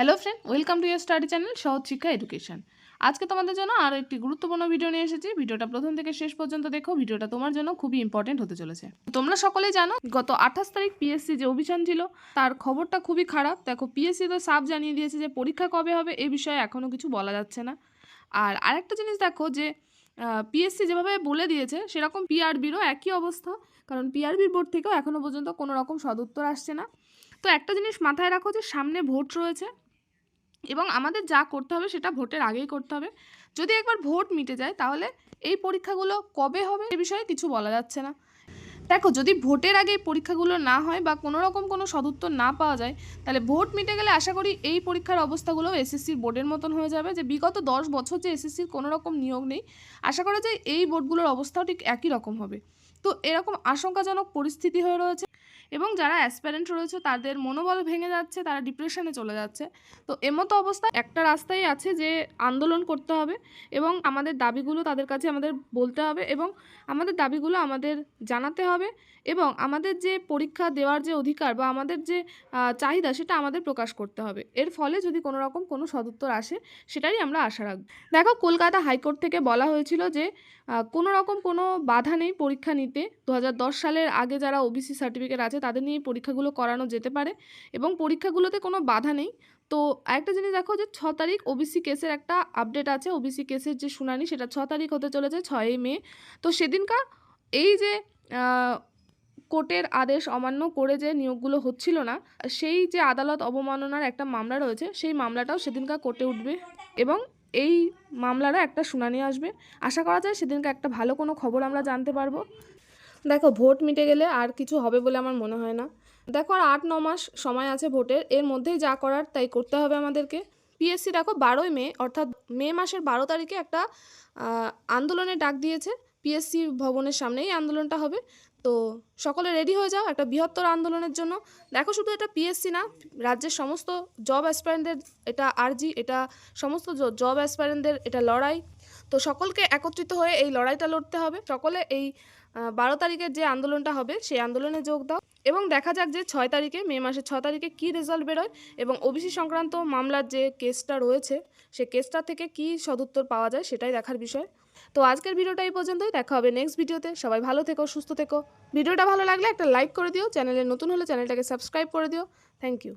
Hello friend welcome to your study channel সহজ শিক্ষা education আজকে তোমাদের জন্য আরও একটি গুরুত্বপূর্ণ ভিডিও নিয়ে এসেছি। ভিডিওটা প্রথম থেকে শেষ পর্যন্ত দেখো। ভিডিওটা তোমার জন্য খুবই ইম্পর্টেন্ট হতে চলেছে। তোমরা সকলেই জানো, গত আঠাশ তারিখ পিএসসি যে অভিযান ছিল, তার খবরটা খুবই খারাপ। দেখো পিএসসি তো সাফ জানিয়ে দিয়েছে যে পরীক্ষা কবে হবে, এ বিষয়ে এখনও কিছু বলা যাচ্ছে না। আর আরেকটা জিনিস দেখো যে পিএসসি যেভাবে বলে দিয়েছে, সেরকম পিআরবিরও একই অবস্থা। কারণ পিআরবির বোর্ড থেকেও এখনও পর্যন্ত কোনো রকম সদুত্তর আসছে না। তো একটা জিনিস মাথায় রাখো যে, সামনে ভোট রয়েছে। এবং আমাদের যা করতে হবে সেটা ভোটের আগেই করতে হবে। যদি একবার ভোট মিটে যায় তাহলে এই পরীক্ষাগুলো কবে হবে এ বিষয়ে কিছু বলা যাচ্ছে না। দেখো, যদি ভোটের আগে এই পরীক্ষাগুলো না হয় বা কোনো রকম কোনো সদুত্তর না পাওয়া যায়, তাহলে ভোট মিটে গেলে আশা করি এই পরীক্ষার অবস্থাগুলো এসএসসির বোর্ডের মতন হয়ে যাবে যে বিগত দশ বছর যে এসএসসির কোনো রকম নিয়োগ নেই, আশা করা যায় এই বোর্ডগুলোর অবস্থাও ঠিক একই রকম হবে। তো এরকম আশঙ্কাজনক পরিস্থিতি হয়ে রয়েছে। এবং যারা অ্যাসপ্যারেন্ট রয়েছে, তাদের মনোবল ভেঙে যাচ্ছে, তারা ডিপ্রেশনে চলে যাচ্ছে। তো এমতো অবস্থায় একটা রাস্তাই আছে যে আন্দোলন করতে হবে এবং আমাদের দাবিগুলো তাদের কাছে আমাদের বলতে হবে এবং আমাদের দাবিগুলো আমাদের জানাতে হবে এবং আমাদের যে পরীক্ষা দেওয়ার যে অধিকার বা আমাদের যে চাহিদা সেটা আমাদের প্রকাশ করতে হবে। এর ফলে যদি কোনো রকম কোনো সদুত্তর আসে সেটাই আমরা আশা রাখব। দেখো, কলকাতা হাইকোর্ট থেকে বলা হয়েছিল যে কোনো রকম কোনো বাধা নেই পরীক্ষা নিতে। দু হাজার দশ সালের আগে যারা ওবিসি সার্টিফিকেট আছে তাদের নিয়ে পরীক্ষাগুলো করানো যেতে পারে এবং পরীক্ষাগুলোতে কোনো বাধা নেই। তো একটা জিনিস দেখো যে, ছ তারিখ ওবিসি কেসের একটা আপডেট আছে। ওবিসি কেসের যে শুনানি, সেটা ছ তারিখ হতে চলেছে, ছয়ই মে। তো সেদিনকার এই যে কোর্টের আদেশ অমান্য করে যে নিয়োগগুলো হচ্ছিল না, সেই যে আদালত অবমাননার একটা মামলা রয়েছে, সেই মামলাটাও সেদিনকার কোর্টে উঠবে এবং এই মামলারও একটা শুনানি আসবে। আশা করা যায় সেদিনকে একটা ভালো কোনো খবর আমরা জানতে পারব। দেখো ভোট মিটে গেলে আর কিছু হবে বলে আমার মনে হয় না। দেখো আর আট ন মাস সময় আছে ভোটের এর মধ্যেই যা করার তাই করতে হবে আমাদেরকে। পিএসসি দেখো বারোই মে অর্থাৎ মে মাসের বারো তারিখে একটা আহ, আন্দোলনের ডাক দিয়েছে পিএসসি ভবনের সামনেই আন্দোলনটা হবে। তো সকলে রেডি হয়ে যাও একটা বৃহত্তর আন্দোলনের জন্য। দেখো শুধু এটা পিএসসি না রাজ্যের সমস্ত জব অ্যাসপারেন্টদের এটা আরজি এটা সমস্ত জব অ্যাসপারেন্টদের এটা লড়াই। তো সকলকে একত্রিত হয়ে এই লড়াইটা লড়তে হবে। সকলে এই বারো তারিখের যে আন্দোলনটা হবে, সেই আন্দোলনে যোগ দাও এবং দেখা যাক যে ছয় তারিখে, মে মাসের ছ তারিখে কী রেজাল্ট বেরোয় এবং ওবিসি সংক্রান্ত মামলার যে কেসটা রয়েছে, সে কেসটা থেকে কী সদুত্তর পাওয়া যায় সেটাই দেখার বিষয়। তো আজকের ভিডিওটা এই পর্যন্তই। দেখা হবে নেক্সট ভিডিওতে সবাই ভালো থেকো, সুস্থ থেকো। ভিডিওটা ভালো লাগলে একটা লাইক করে দিও। চ্যানেলে নতুন হলে চ্যানেলটাকে সাবস্ক্রাইব করে দিও। Thank you